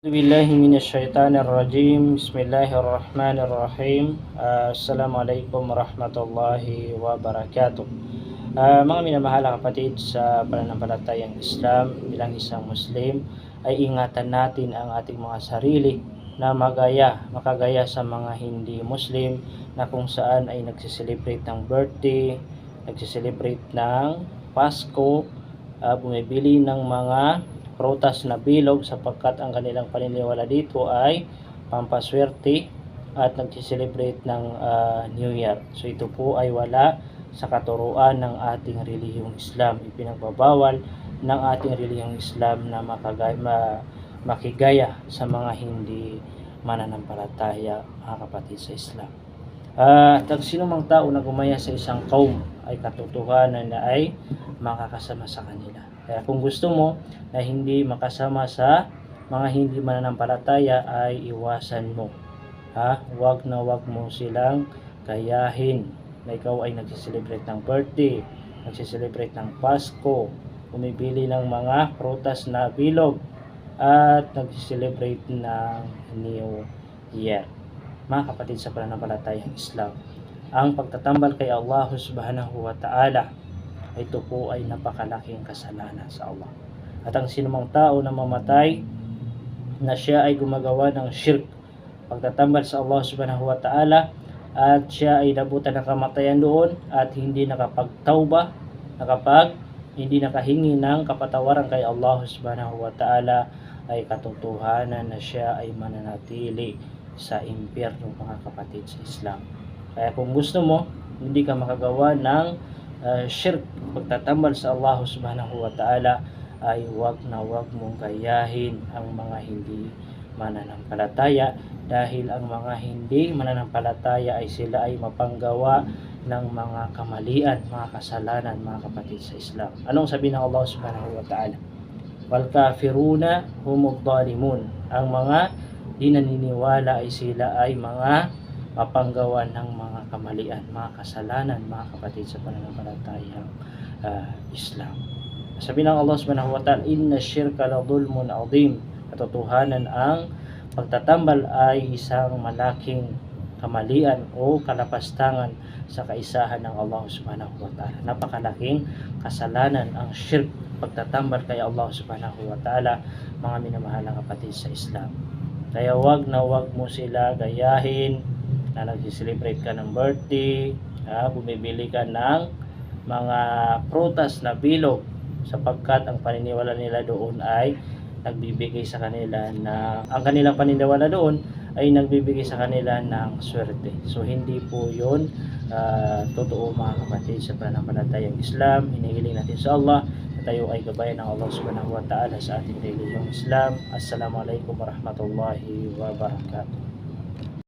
أعوذ بالله من الشيطان الرجيم بسم الله الرحمن الرحيم Ah, Assalamualaikum warahmatullahi wabarakatuh Ah, Mga minamahal na kapatid sa pananampalatayang Islam bilang isang Muslim ay ingatan natin ang ating mga sarili na magaya, makagaya sa mga hindi Muslim na kung saan ay nagsiselebrate ng birthday, nagsiselebrate ng Pasko, ah, bumibili ng mga prutas na bilog sapagkat ang kanilang paniniwala dito ay pampaswerte at nagsiselebrate ng ah, New Year. So ito po ay wala sa katuruan ng ating relihiyong Islam. Ipinagbabawal ng ating relihiyong Islam na makagay, ma, makigaya sa mga hindi mananampalataya mga kapatid sa Islam. At ang sinumang tao na gumaya sa isang kaum ay katotohanan na ay makakasama sa kanila. Kaya kung gusto mo na hindi makasama sa mga hindi mananampalataya ay iwasan mo. Ha? Huwag na huwag mo silang gayahin na ikaw ay nagsiselebrate ng birthday, nagsiselebrate ng Pasko, bumibili ng mga prutas na bilog, at nagsiselebrate ng New Year. Mga kapatid sa pananampalatayang Islam, ang pagtatambal kay Allah subhanahu wa ta'ala ito po ay napakalaking kasalanan sa Allah. At ang sinumang tao na mamatay na siya ay gumagawa ng shirk, pagtatambal sa Allah subhanahu wa ta'ala at siya ay nabutan ng kamatayan doon at hindi nakapagtauba, nakapag hindi nakahingi ng kapatawaran kay Allah subhanahu wa ta'ala ay katotohanan na siya ay mananatili sa impyerno mga kapatid sa Islam. Kaya kung gusto mo, hindi ka makagawa ng uh, shirk, pagtatambal sa Allah subhanahu wa ta'ala ay wag na wag mong gayahin ang mga hindi mananampalataya dahil ang mga hindi mananampalataya ay sila ay mapanggawa ng mga kamalian, mga kasalanan, mga kapatid sa Islam. Anong sabi ng Allah subhanahu wa ta'ala? Wal kafiruna humud. Ang mga di naniniwala ay sila ay mga mapanggawa ng mga kamalian, mga kasalanan, mga kapatid sa pananampalatayang uh, Islam. Sabi ng Allah subhanahu wa ta'ala, Inna syirka la dhulmun azim. Katotohanan ang pagtatambal ay isang malaking kamalian o kalapastangan sa kaisahan ng Allah subhanahu wa ta'ala. Napakalaking kasalanan ang shirk pagtatambal kay Allah subhanahu wa ta'ala mga minamahalang kapatid sa Islam. Kaya wag na wag mo sila gayahin na nag-celebrate ka ng birthday, ha, bumibili ka ng mga prutas na bilog sapagkat ang paniniwala nila doon ay nagbibigay sa kanila na ang kanilang paniniwala doon ay nagbibigay sa kanila ng swerte. So hindi po 'yon uh, totoo mga kapatid sa pananampalatayang Islam. Hinihiling natin sa Allah na tayo ay gabayan ng Allah subhanahu wa ta'ala sa ating relihiyong Islam. Assalamualaikum warahmatullahi wabarakatuh.